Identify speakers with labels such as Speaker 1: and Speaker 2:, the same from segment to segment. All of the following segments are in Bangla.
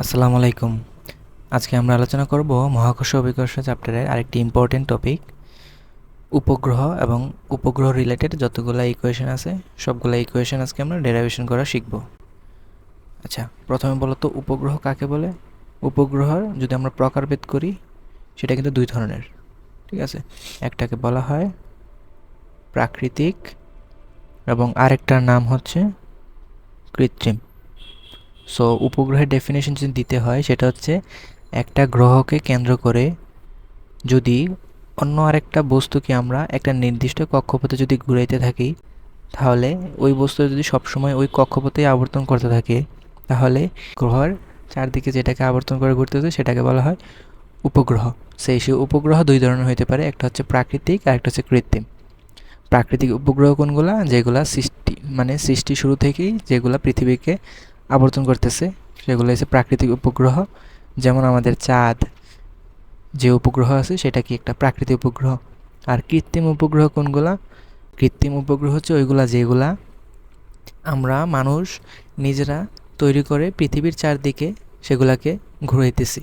Speaker 1: আসসালামু আলাইকুম। আজকে আমরা আলোচনা করব মহাকর্ষ অভিকর্ষ চ্যাপ্টারের আরেকটি ইম্পর্টেন্ট টপিক উপগ্রহ এবং উপগ্রহ রিলেটেড যতগুলো ইকুয়েশন আছে, সবগুলো ইকুয়েশন আজকে আমরা ডেরাইভেশন করা শিখব। আচ্ছা প্রথমে বলতো উপগ্রহ কাকে বলে? উপগ্রহর যদি আমরা প্রকারভেদ করি, সেটা কিন্তু দুই ধরনের, ঠিক আছে? একটাকে বলা হয় প্রাকৃতিক এবং আরেকটার নাম হচ্ছে কৃত্রিম। সো উপগ্রহের ডেফিনেশন যদি দিতে হয়, সেটা হচ্ছে একটা গ্রহকে কেন্দ্র করে যদি অন্য আরেকটা বস্তুকে আমরা একটা নির্দিষ্ট কক্ষপথে যদি ঘুরাইতে থাকি, তাহলে ওই বস্তু যদি সবসময় ওই কক্ষপথেই আবর্তন করতে থাকে, তাহলে গ্রহের চারদিকে যেটাকে আবর্তন করে ঘুরতে হচ্ছে সেটাকে বলা হয় উপগ্রহ। সেই সেই উপগ্রহ দুই ধরনের হতে পারে, একটা হচ্ছে প্রাকৃতিক আর একটা হচ্ছে কৃত্রিম। প্রাকৃতিক উপগ্রহ কোনগুলা? যেগুলা সৃষ্টি মানে সৃষ্টি শুরু থেকেই যেগুলা পৃথিবীকে আবর্তন করতেছে, সেগুলো হচ্ছে প্রাকৃতিক উপগ্রহ, যেমন আমাদের চাঁদ, যে উপগ্রহ আছে সেটা কি একটা প্রাকৃতিক উপগ্রহ? আর কৃত্রিম উপগ্রহ কোনগুলা? কৃত্রিম উপগ্রহ হচ্ছে ওইগুলা যেগুলা আমরা মানুষ নিজেরা তৈরি করে পৃথিবীর চারদিকে সেগুলাকে ঘুরাইতেছি।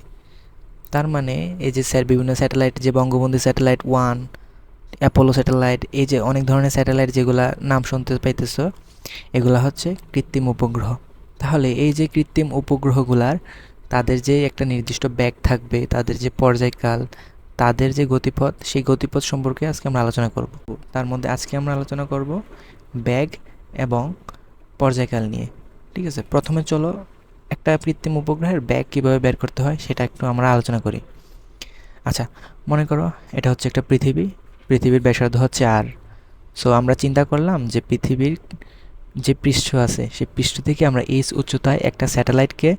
Speaker 1: তার মানে এই যে স্যার বিভিন্ন স্যাটেলাইট, যে Bangabandhu satellite one, Apollo satellite, এই যে অনেক ধরনের স্যাটেলাইট যেগুলা নাম শুনতে পাইতেছ, এগুলা হচ্ছে কৃত্রিম উপগ্রহ। তাহলে এই যে কৃত্রিম উপগ্রহগুলার, তাদের যে একটা নির্দিষ্ট ব্যাগ থাকবে, তাদের যে পর্যায়কাল, তাদের যে গতিপথ, সেই গতিপথ সম্পর্কে আজকে আমরা আলোচনা করব। তার মধ্যে আজকে আমরা আলোচনা করব ব্যাগ এবং পর্যায়কাল নিয়ে। ঠিক আছে? প্রথমে চলো একটা কৃত্রিম উপগ্রহের ব্যাগ কীভাবে বের করতে হয়, সেটা একটু আমরা আলোচনা করি। আচ্ছা মনে করো এটা হচ্ছে একটা পৃথিবী, পৃথিবীর ব্যাসার্ধ হচ্ছে আর সো আমরা চিন্তা করলাম যে পৃথিবীর যে পৃষ্ঠ আছে, সেই পৃষ্ঠ থেকে আমরা এই উচ্চতায় একটা স্যাটেলাইটকে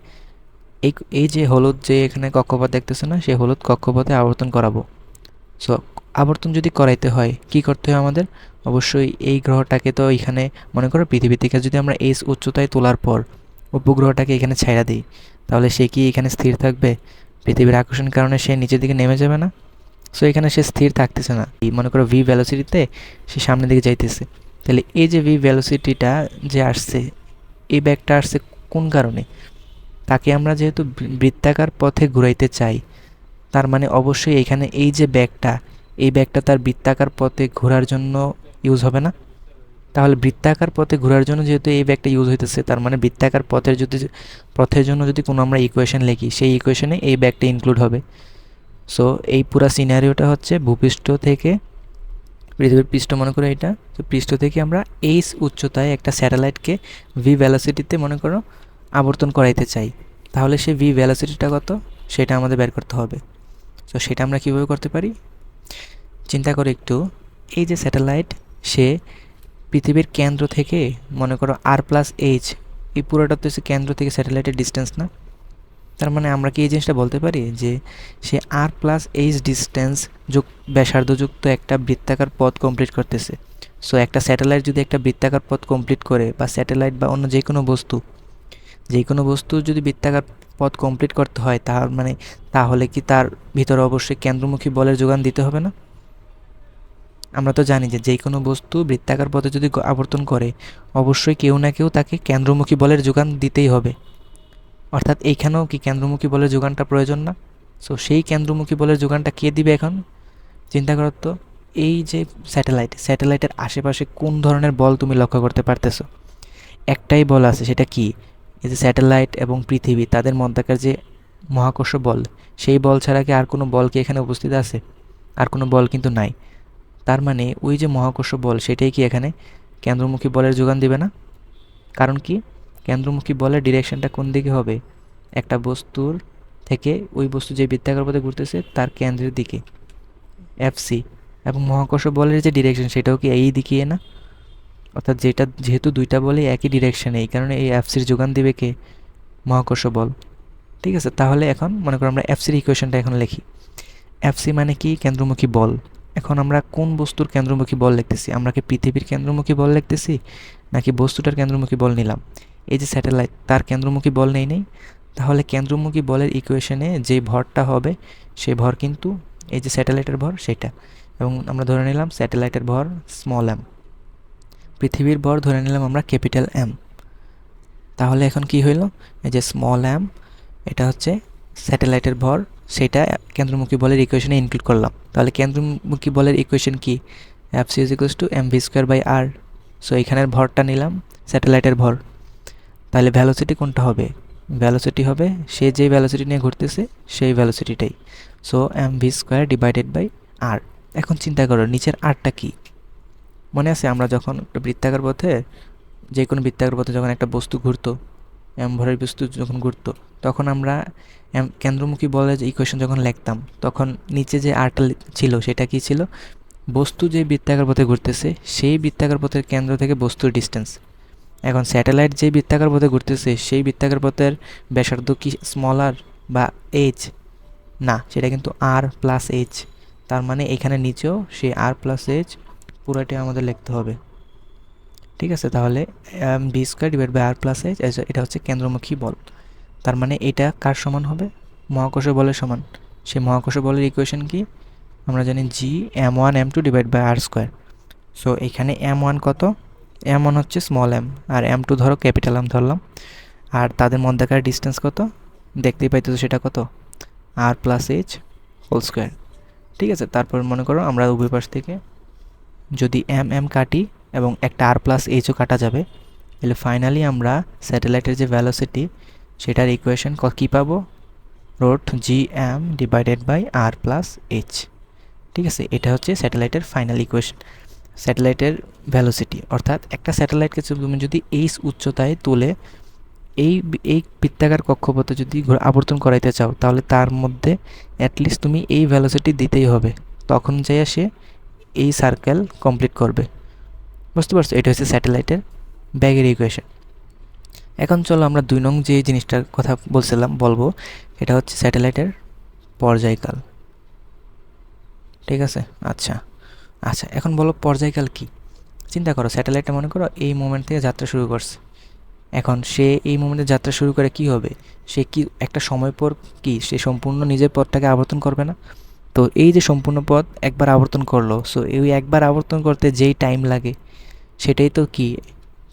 Speaker 1: এই এই যে হলুদ যে এখানে কক্ষপথ দেখতেছে না, সেই হলুদ কক্ষপথে আবর্তন করাবো। সো আবর্তন যদি করাইতে হয়, কি করতে হয় আমাদের? অবশ্যই এই গ্রহটাকে তো এখানে, মনে করো পৃথিবী থেকে যদি আমরা এই উচ্চতায় তোলার পর উপগ্রহটাকে এখানে ছাইড়া দিই, তাহলে সে কি এখানে স্থির থাকবে? পৃথিবীর আকর্ষণের কারণে সে নিচের দিকে নেমে যাবে না? সো এখানে সে স্থির থাকতেছে না। মনে করো ভি ভ্যালোসিটিতে সে সামনের দিকে যাইতেছে। তাহলে এই যে ভি ভ্যালোসিটিটা যে আসছে, এই ব্যাগটা আসছে কোন কারণে? তাকে আমরা যেহেতু বৃত্তাকার পথে ঘুরাইতে চাই, তার মানে অবশ্যই এখানে এই যে ব্যাগটা, এই ব্যাগটা তার বৃত্তাকার পথে ঘোরার জন্য ইউজ হবে না। তাহলে বৃত্তাকার পথে ঘোরার জন্য যেহেতু এই ব্যাগটা ইউজ হইতেছে, তার মানে বৃত্তাকার পথের যদি, পথের জন্য যদি কোনো আমরা ইকুয়েশন লিখি, সেই ইকুয়েশনে এই ব্যাগটা ইনক্লুড হবে। সো এই পুরা সিনারিওটা হচ্ছে ভূপৃষ্ঠ থেকে পৃথিবীর পৃষ্ঠ, মনে করো এটা? তো পৃষ্ঠ থেকে আমরা এইচ উচ্চতায় একটা স্যাটেলাইটকে ভি ভ্যালোসিটিতে মনে করো, আবর্তন করাইতে চাই। তাহলে সে ভি ভ্যালোসিটিটা কত? সেটা আমাদের বের করতে হবে। তো সেটা আমরা কীভাবে করতে পারি? চিন্তা করে একটু। এই যে স্যাটেলাইট, সে পৃথিবীর কেন্দ্র থেকে, মনে করো আর প্লাস এইচ এই পুরোটা তো হচ্ছে কেন্দ্র থেকে স্যাটেলাইটের ডিস্টেন্স না? তার মানে আমরা কি এই জিনিসটা বলতে পারি? যে সে আর প্লাস এইচ ডিস্টেন্স যুক ব্যাসার্ধযুক্ত একটা বৃত্তাকার পথ কমপ্লিট করতেছে। সো একটা স্যাটেলাইট যদি একটা বৃত্তাকার পথ কমপ্লিট করে বা স্যাটেলাইট বা অন্য যে কোনো বস্তু যে কোনো বস্তু যদি বৃত্তাকার পথ কমপ্লিট করতে হয়, তার মানে তাহলে কি তার ভিতরে অবশ্যই কেন্দ্রমুখী বলের যোগান দিতে হবে না? আমরা তো জানি যে যে কোনো বস্তু বৃত্তাকার পথে যদি আবর্তন করে, অবশ্যই কেউ না কেউ তাকে কেন্দ্রমুখী বলের যোগান দিতেই হবে। অর্থাৎ এইখানেও কি কেন্দ্রমুখী বলের যোগানটা প্রয়োজন না? সো সেই কেন্দ্রমুখী বলের যোগানটা কে দিবে এখন? চিন্তা করো তো, এই যে স্যাটেলাইট, স্যাটেলাইটের আশেপাশে কোন ধরনের বল তুমি লক্ষ্য করতে পারতেছো? একটাই বল আছে, সেটা কি? এই যে স্যাটেলাইট এবং পৃথিবী, তাদের মধ্যকার যে মহাকর্ষ বল, সেই বল ছাড়া কি আর কোনো বল কি এখানে উপস্থিত আছে? আর কোনো বল কিন্তু নাই। তার মানে ওই যে মহাকর্ষ বল, সেটাই কি এখানে কেন্দ্রমুখী বলের যোগান দিবে না? কারণ কি? কেন্দ্রমুখী বলের ডিরেকশনটা কোন দিকে হবে? একটা বস্তুর থেকে ওই বস্তু যে বৃত্তাকার পথে ঘুরতেছে, তার কেন্দ্রের দিকে। এফসি এবং মহাকর্ষ বলের যে ডিরেকশন সেটাও কি এই দিকে না? অর্থাৎ যেটা, যেহেতু দুইটা বলে একই ডিরেকশনে এই কারণে এই এফসির যোগান দিবে কে? মহাকর্ষ বল। ঠিক আছে, তাহলে এখন মনে করো আমরা এফসির ইকুয়েশনটা এখন লিখি। এফসি মানে কি? কেন্দ্রমুখী বল। এখন আমরা কোন বস্তুর কেন্দ্রমুখী বল লিখতেছি? আমরা কি পৃথিবীর কেন্দ্রমুখী বল লিখতেছি? নাকি বস্তুটার কেন্দ্রমুখী বল নিলাম? এই যে স্যাটেলাইট তার কেন্দ্রমুখী বল নেই নেই। তাহলে কেন্দ্রমুখী বলের ইকুয়েশনে যে ভরটা হবে সেই ভর কিন্তু এই যে স্যাটেলাইটের ভর, সেটা। এবং আমরা ধরে নিলাম স্যাটেলাইটের ভর স্মল এম পৃথিবীর ভর ধরে নিলাম আমরা ক্যাপিটাল এম তাহলে এখন কি হইল? এই যে স্মল এম এটা হচ্ছে স্যাটেলাইটের ভর, সেটা কেন্দ্রমুখী বলের ইকুয়েশনে ইনক্লুড করলাম। তাহলে কেন্দ্রমুখী বলের ইকুয়েশন কি? F C is equals to M V square by R so এখানের ভরটা নিলাম স্যাটেলাইটের ভর। তাহলে ভ্যালোসিটি কোনটা হবে? ভ্যালোসিটি হবে সে যে ভ্যালোসিটি নিয়ে ঘুরতেছে, সেই ভ্যালোসিটিটাই so M V square divided by R এখন চিন্তা করো, নিচের আরটা কি? মনে আছে আমরা যখন একটা বৃত্তাকার পথে, যে কোনো বৃত্তাকার পথে যখন একটা বস্তু ঘুরতো এম ভরের বস্তু যখন ঘুরতো, তখন আমরা এম কেন্দ্রমুখী বলে যে ইকুয়েশন যখন লিখতাম, তখন নিচে যে আরটা ছিল, সেটা কি ছিল? বস্তু যে বৃত্তাকার পথে ঘুরতেছে, সেই বৃত্তাকার পথের কেন্দ্র থেকে বস্তুর ডিস্টেন্স এখন স্যাটেলাইট যে বৃত্তাকার পথে ঘুরতেছে, সেই বৃত্তাকার পথের ব্যাসার্ধ কি স্মলার বা এইচ না, সেটা কিন্তু আর প্লাস এইচ তার মানে এখানে নিচেও সেই আর প্লাস এইচ পুরোটাই আমাদের লিখতে হবে। ঠিক আছে, তাহলে B square divide by R plus H এটা হচ্ছে কেন্দ্রমুখী বল। তার মানে এটা কার সমান হবে? মহাকর্ষ বলের সমান। সেই মহাকর্ষ বলের ইকুয়েশন কি? আমরা জানি G M one M two divide by R square so এখানে এম ওয়ান কত? এম ওয়ান হচ্ছে স্মল এম আর এম টু ধরো ক্যাপিটাল এম ধরলাম। আর তাদের মধ্যেকার ডিস্টেন্স কত? দেখতেই পাইতেছো সেটা কত? R plus H whole square ঠিক আছে, তারপর মনে করো আমরা উভয় পাশ থেকে যদি এম এম কাটি এবং একটা আর প্লাস এইচও কাটা যাবে, তাহলে ফাইনালি আমরা স্যাটেলাইটের যে ভ্যালোসিটি সেটার ইকুয়েশন কী পাবো? Root G M divided by R plus H ঠিক আছে, এটা হচ্ছে স্যাটেলাইটের ফাইনাল ইকুয়েশন স্যাটেলাইটের ভ্যালোসিটি অর্থাৎ একটা স্যাটেলাইটকে তুমি যদি এইচ উচ্চতায় তুলে, এই এই বৃত্তাকার কক্ষপথে যদি আবর্তন করাইতে চাও, তাহলে তার মধ্যে অ্যাটলিস্ট তুমি এই ভ্যালোসিটি দিতেই হবে। তখন যাইয়া সে এই সার্কেল কমপ্লিট করবে। বুঝতে পারছ? এটা হচ্ছে স্যাটেলাইটের ব্যাগের ইকুয়েশন এখন চলো আমরা দুই নং যে জিনিসটার কথা বলছিলাম, বলব, এটা হচ্ছে স্যাটেলাইটের পর্যায়কাল। ঠিক আছে? আচ্ছা। আচ্ছা এখন বলো পর্যায়কাল কি? চিন্তা করো, স্যাটেলাইটটা মনে করো এই মোমেন্ট থেকে যাত্রা শুরু করছে। এখন সে এই মোমেন্টে যাত্রা শুরু করে কি হবে? সে কি একটা সময় পর কি? সে সম্পূর্ণ নিজের পথটাকে আবর্তন করবে না? তো এই যে সম্পূর্ণ পথ একবার আবর্তন করল সো এই একবার আবর্তন করতে যেই টাইম লাগে, সেটাই তো কি?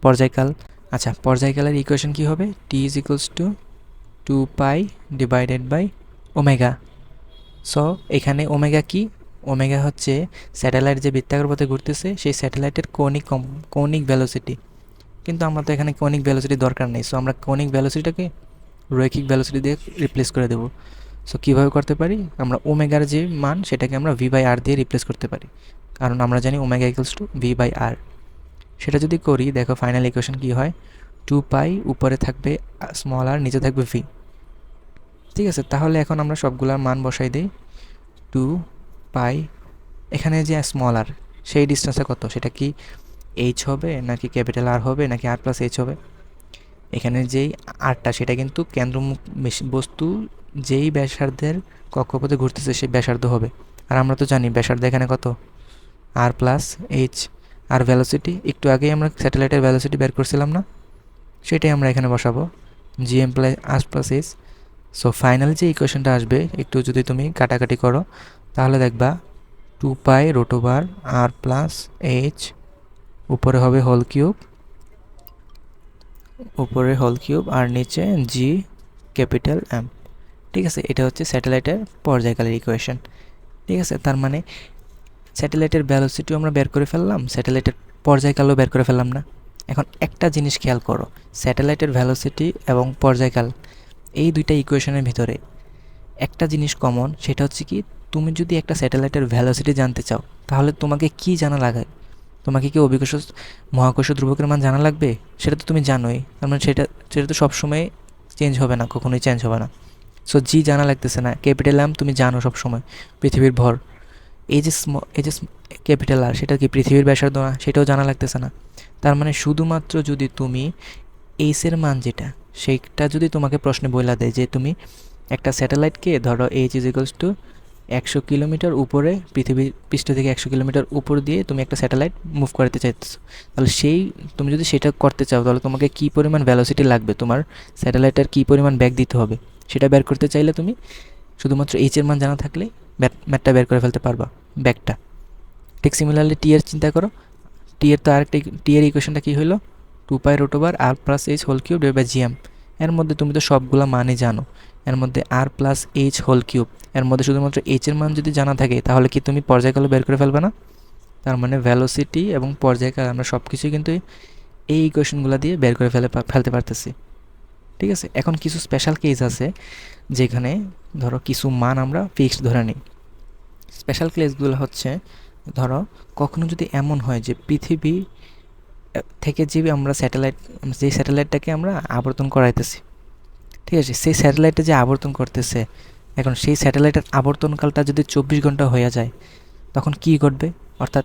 Speaker 1: পর্যায়কাল। আচ্ছা পর্যায়কালের ইকুয়েশন কি হবে? T is equals to two pi divided by omega so এখানে ওমেগা কি? ওমেগা হচ্ছে স্যাটেলাইট যে বৃত্তাকার পথে ঘুরতেছে, সেই স্যাটেলাইটের কৌণিক কৌণিক ভ্যালোসিটি কিন্তু আমরা তো এখানে কৌণিক ভ্যালোসিটি দরকার নেই। সো আমরা কৌণিক ভ্যালোসিটিটাকে রৈখিক ভ্যালোসিটি দিয়ে রিপ্লেস করে দেবো। সো কীভাবে করতে পারি? আমরা ওমেগার যে মান, সেটাকে আমরা ভি বাই আর দিয়ে রিপ্লেস করতে পারি। কারণ আমরা জানি omega equals to V by R সেটা যদি করি, দেখো ফাইনাল ইকুয়েশন কী হয়? টু পাই উপরে থাকবে স্মল আর নিচে থাকবে ভি ঠিক আছে? তাহলে এখন আমরা সবগুলার মান বসাই দিই। টু পাই, এখানে যে স্মল আর সেই ডিস্টেন্সটা কত? সেটা কি এইচ হবে, নাকি ক্যাপিটাল আর হবে, নাকি আর প্লাস এইচ হবে? এখানে যেই আরটা সেটা কিন্তু কেন্দ্রমুখ বস্তু যেই ব্যাসার্ধের কক্ষপথে ঘুরতেছে, সেই ব্যাসার্ধ হবে। আর আমরা তো জানি ব্যাসার্ধ এখানে কত? আর প্লাস এইচ আর ভ্যালোসিটি একটু আগেই আমরা স্যাটেলাইটের ভ্যালোসিটি বের করছিলাম না? সেটাই আমরা এখানে বসাবো। G M plus R plus H so final যে ইকুয়েশনটা আসবে, একটু যদি তুমি কাটাকাটি করো তাহলে দেখবা two pi root over R plus H উপরে হবে হোল কিউব উপরে হোল কিউব আর নিচে জি ক্যাপিটাল এম ঠিক আছে? এটা হচ্ছে স্যাটেলাইটের পর্যায়কালের ইকুয়েশন ঠিক আছে? তার মানে স্যাটেলাইটের ভ্যালোসিটিও আমরা বের করে ফেললাম, স্যাটেলাইটের পর্যায়কালও বের করে ফেললাম না। এখন একটা জিনিস খেয়াল করো, স্যাটেলাইটের ভ্যালোসিটি এবং পর্যায়কাল, এই দুইটা ইকুয়েশনের ভিতরে একটা জিনিস কমন সেটা হচ্ছে কি তুমি যদি একটা স্যাটেলাইটের ভ্যালোসিটি জানতে চাও, তাহলে তোমাকে কি জানা লাগে তোমাকে কি অভিকর্ষ, মহাকর্ষ ধ্রুবকের মান জানা লাগবে? সেটা তো তুমি জানোই। তার মানে সেটা সেটা তো সবসময় চেঞ্জ হবে না, কখনোই চেঞ্জ হবে না। সো জি জানা লাগতেছে না। ক্যাপিটাল এম তুমি জানো সবসময়। পৃথিবীর ভর। এই যে স্ম এই যে ক্যাপিটাল আর সেটা কি পৃথিবীর ব্যাসার্ধ না? সেটাও জানা লাগতেছে না। তার মানে শুধুমাত্র যদি তুমি এইসের মান যেটা, সেইটা যদি তোমাকে প্রশ্নে বইলা দেয় যে তুমি একটা স্যাটেলাইটকে, ধরো এইচ ইজ ইকুয়ালস টু একশো কিলোমিটার উপরে পৃথিবীর পৃষ্ঠ থেকে একশো কিলোমিটার উপর দিয়ে তুমি একটা স্যাটেলাইট মুভ করতে চাইতেছো। তাহলে সেই, তুমি যদি সেটা করতে চাও, তাহলে তোমাকে কী পরিমাণ ভ্যালোসিটি লাগবে? তোমার স্যাটেলাইটের কী পরিমাণ ব্যাগ দিতে হবে? সেটা বের করতে চাইলে তুমি শুধুমাত্র এইচের মান জানা থাকলে ম্যাটটা বের করে ফেলতে পারবা ব্যাগটা ঠিক সিমিলারলি টি এর চিন্তা করো। টি এর তো আরেকটা টি এর ইকুয়েশনটা কী হলো two pi root over R plus H whole cube by GM এর মধ্যে তুমি তো সবগুলো মানই জানো। এর মধ্যে R plus H whole cube এর মধ্যে শুধুমাত্র এইচের মান যদি জানা থাকে, তাহলে কি তুমি পর্যায়কালও বের করে ফেলবে না? তার মানে ভ্যালোসিটি এবং পর্যায়কাল, আমরা সব কিছুই কিন্তু এই ইকুয়েশনগুলো দিয়ে বের করে ফেলে ফেলতে পারতেছি। ঠিক আছে? এখন কিছু স্পেশাল কেস আছে, যেখানে ধরো কিছু মান আমরা ফিক্সড ধরে নিই। স্পেশাল কেসগুলো হচ্ছে, ধরো কখনো যদি এমন হয় যে পৃথিবী থেকে যে আমরা স্যাটেলাইট যে স্যাটেলাইটটাকে আমরা আবর্তন করাইতেছি, ঠিক আছে? সেই স্যাটেলাইটে যে আবর্তন করতেছে এখন সেই স্যাটেলাইটের আবর্তনকালটা যদি চব্বিশ ঘণ্টা হয়ে যায়, তখন কি ঘটবে? অর্থাৎ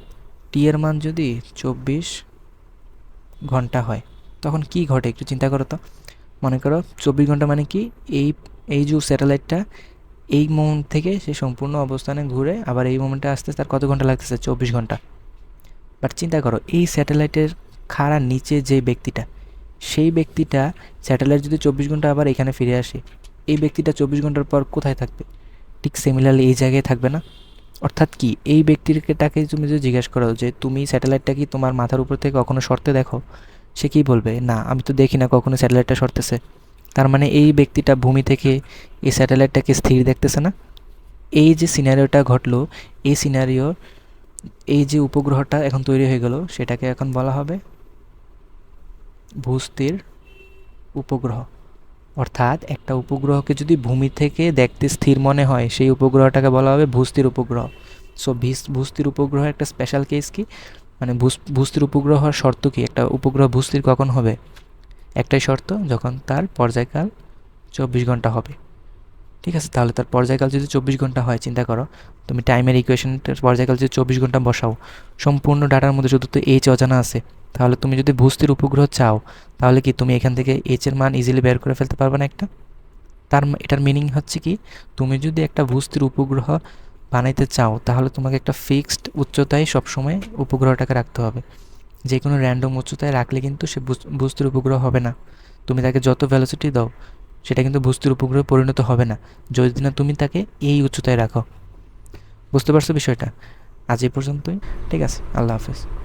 Speaker 1: টি এর মান যদি চব্বিশ ঘণ্টা হয়, তখন কি ঘটে? একটু চিন্তা করো তো। মনে করো চব্বিশ ঘণ্টা মানে কি? এই এই যে স্যাটেলাইটটা, এই মোমেন্ট থেকে সে সম্পূর্ণ অবস্থানে ঘুরে আবার এই মোমেন্টে আসতে তার কত ঘণ্টা লাগতেছে? চব্বিশ ঘণ্টা। বাট চিন্তা করো, এই স্যাটেলাইটের খাড়া নিচে যে ব্যক্তিটা, সেই ব্যক্তিটা স্যাটেলাইট যদি চব্বিশ ঘণ্টা আবার এখানে ফিরে আসে এই ব্যক্তিটা চব্বিশ ঘণ্টার পর কোথায় থাকবে? ঠিক সিমিলারলি এই জায়গায় থাকবে না? অর্থাৎ কি? এই ব্যক্তিটাকে তুমি যদি জিজ্ঞেস করো যে, তুমি স্যাটেলাইটটা কি তোমার মাথার উপর থেকে কখনো সরতে দেখো? সে কী বলবে? না, আমি তো দেখি না কখনো স্যাটেলাইটটা সরতেছে। তার মানে এই ব্যক্তিটা ভূমি থেকে এই স্যাটেলাইটটাকে স্থির দেখতেছে না? এই যে সিনারিওটা ঘটলো, এই সিনারিও এই যে উপগ্রহটা এখন তৈরি হয়ে গেল, সেটাকে এখন বলা হবে ভূস্থির উপগ্রহ। অর্থাৎ একটা উপগ্রহকে যদি ভূমি থেকে দেখতে স্থির মনে হয়, সেই উপগ্রহটাকে বলা হবে ভূস্থির উপগ্রহ। সো ভূস্থির উপগ্রহ একটা স্পেশাল কেস কি? মানে ভূস্থির উপগ্রহ হওয়ার শর্ত কি? একটা উপগ্রহ ভূস্থির কখন হবে? একটাই শর্ত, যখন তার পর্যায়কাল চব্বিশ ঘণ্টা হবে। ঠিক আছে? তাহলে তার পর্যায়কাল যদি চব্বিশ ঘণ্টা হয়, চিন্তা করো। তুমি টাইমের ইকুয়েশনটার পর্যায়কাল যদি চব্বিশ ঘণ্টা বসাও, সম্পূর্ণ ডাটার মধ্যে শুধু তো এইচ অজানা আছে। তাহলে তুমি যদি ভূস্থির উপগ্রহ চাও, তাহলে কি তুমি এখান থেকে এইচের মান ইজিলি বের করে ফেলতে পারবে না একটা? তার এটার মিনিং হচ্ছে কি, তুমি যদি একটা ভূস্থির উপগ্রহ বানাইতে চাও, তাহলে তোমাকে একটা ফিক্সড উচ্চতায় সবসময় উপগ্রহটাকে রাখতে হবে। যে কোনো র্যান্ডম উচ্চতায় রাখলে কিন্তু সে ভূস্থির উপগ্রহ হবে না। তুমি তাকে যত ভ্যালোসিটি দাও সেটা কিন্তু বস্তুর উপগ্রহে পরিণত হবে না। যদি না তুমি তাকে এই উচ্চতায় রাখো। বুঝতে পারছ বিষয়টা? আজ এই পর্যন্তই। ঠিক আছে, আল্লাহ হাফেজ।